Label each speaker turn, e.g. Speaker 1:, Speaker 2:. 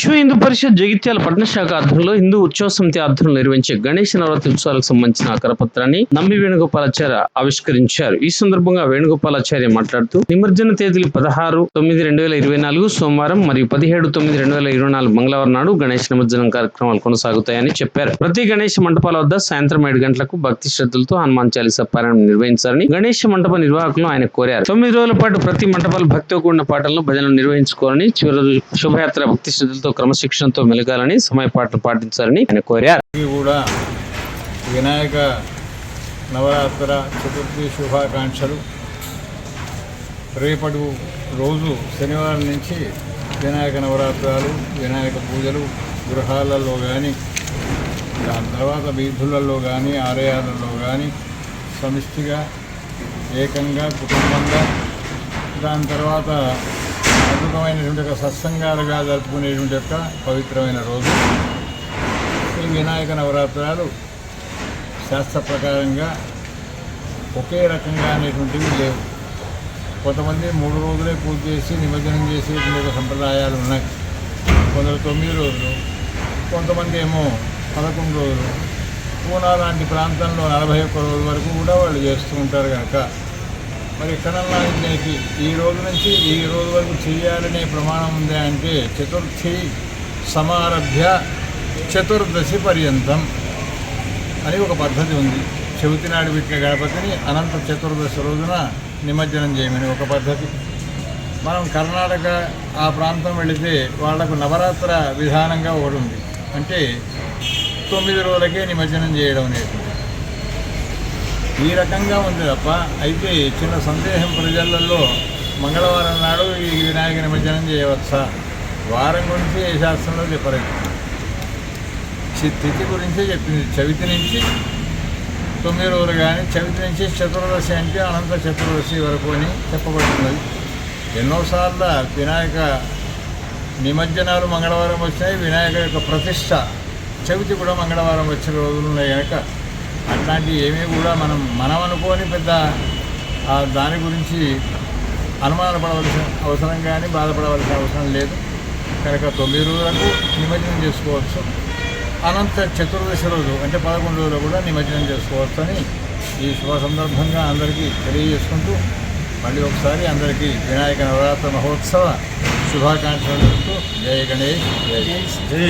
Speaker 1: విశ్వ హిందూ పరిషత్ జగిత్యాల పట్టణ శాఖ ఆధ్వర్యంలో హిందూ ఉత్సవ సమితి ఆధ్వర్యంలో నిర్వహించే గణేష్ నవరాత్రి ఉత్సవాలకు సంబంధించిన కరపత్రాన్ని నంబి వేణుగోపాలాచార్య ఆవిష్కరించారు. ఈ సందర్భంగా వేణుగోపాలాచార్య మాట్లాడుతూ నిమజ్జన తేదీలు పదహారు తొమ్మిది రెండు వేల ఇరవై నాలుగు సోమవారం మరియు పదిహేడు తొమ్మిది రెండు వేల ఇరవై నాలుగు మంగళవారం నాడు గణేష్ నిమజ్జనం కార్యక్రమాలు కొనసాగుతాయని చెప్పారు. ప్రతి గణేష్ మంటపాల వద్ద సాయంత్రం ఏడు గంటలకు భక్తి శ్రద్ధలతో హనుమాన్ చాలీస పారాయణం నిర్వహించాలని గణేష్ మంటప నిర్వాహకులను ఆయన కోరారు. తొమ్మిది రోజుల పాటు ప్రతి మండపాలు భక్తితో కూడిన పాటలను భజనలు నిర్వహించుకోవాలని చివరి శుభయాత్ర శోభయాత్ర భక్తి శ్రద్ధలతో క్రమశిక్షణతో మెలగాలని సమయపాటలు పాటించాలని ఆయన కోరారు.
Speaker 2: కూడా వినాయక నవరాత్ర చతుర్థి శుభాకాంక్షలు. రేపటి రోజు శనివారం నుంచి వినాయక నవరాత్రాలు వినాయక పూజలు గృహాలలో కానీ దాని తర్వాత వీధులలో కానీ ఆలయాలలో కానీ సమిష్టిగా ఏకంగా కుటుంబంగా దాని తర్వాత అద్భుతమైనటువంటి ఒక సత్సంగాలుగా జరుపుకునేటువంటి యొక్క పవిత్రమైన రోజు. ఈ వినాయక నవరాత్రాలు శాస్త్ర ప్రకారంగా ఒకే రకంగా అనేటువంటివి లేవు. కొంతమంది మూడు రోజులే పూజ చేసి నిమజ్జనం చేసేటువంటి ఒక సంప్రదాయాలు ఉన్నాయి. కొందరు తొమ్మిది రోజులు కొంతమంది ఏమో పదకొండు రోజులు. పూనా లాంటి ప్రాంతంలో నలభై ఒక్క రోజుల వరకు కూడా వాళ్ళు చేస్తూ ఉంటారు కనుక మరి ఎక్కడన్నా ఈ రోజు నుంచి ఈ రోజు వరకు చేయాలనే ప్రమాణం ఉంది అంటే చతుర్థి సమారభ్య చతుర్దశి పర్యంతం అని ఒక పద్ధతి ఉంది. చవితి నాడు పెట్టిన గణపతిని అనంత చతుర్దశి రోజున నిమజ్జనం చేయమని ఒక పద్ధతి. మనం కర్ణాటక ఆ ప్రాంతం వెళితే వాళ్ళకు నవరాత్ర విధానంగా ఒకటి ఉంది. అంటే తొమ్మిది రోజులకే నిమజ్జనం చేయడం అనేది. ఈ రకంగా ఉంది తప్ప అయితే చిన్న సందేహం ప్రజలలో మంగళవారం నాడు ఈ వినాయక నిమజ్జనం చేయవచ్చా? వారం గురించి ఏ శాస్త్రంలో చెప్పలేదు. చి- తిథి గురించే చెప్పింది. చవితి నుంచి తొమ్మిది రోజులు కానీ చవితి నుంచి చతుర్దశి అంటే అనంత చతుర్దశి వరకు అని చెప్పబడుతున్నది. ఎన్నోసార్లు వినాయక నిమజ్జనాలు మంగళవారం వచ్చినాయి. వినాయక యొక్క ప్రతిష్ట చవితి కూడా మంగళవారం వచ్చిన రోజులు ఉన్నాయి కనుక అట్లాంటివి ఏమీ కూడా మనం మనం అనుకోని పెద్ద దాని గురించి అనుమానపడవలసిన అవసరం కానీ బాధపడవలసిన అవసరం లేదు. కనుక తొమ్మిది రోజులకు నిమజ్జనం చేసుకోవచ్చు. అనంత చతుర్దశి రోజు అంటే పదకొండు రోజులు కూడా నిమజ్జనం చేసుకోవచ్చు అని ఈ శుభ సందర్భంగా అందరికీ తెలియజేసుకుంటూ మళ్ళీ ఒకసారి అందరికీ వినాయక నవరాత్రి మహోత్సవ శుభాకాంక్షలు చెప్తూ జయ గణేష్ జయ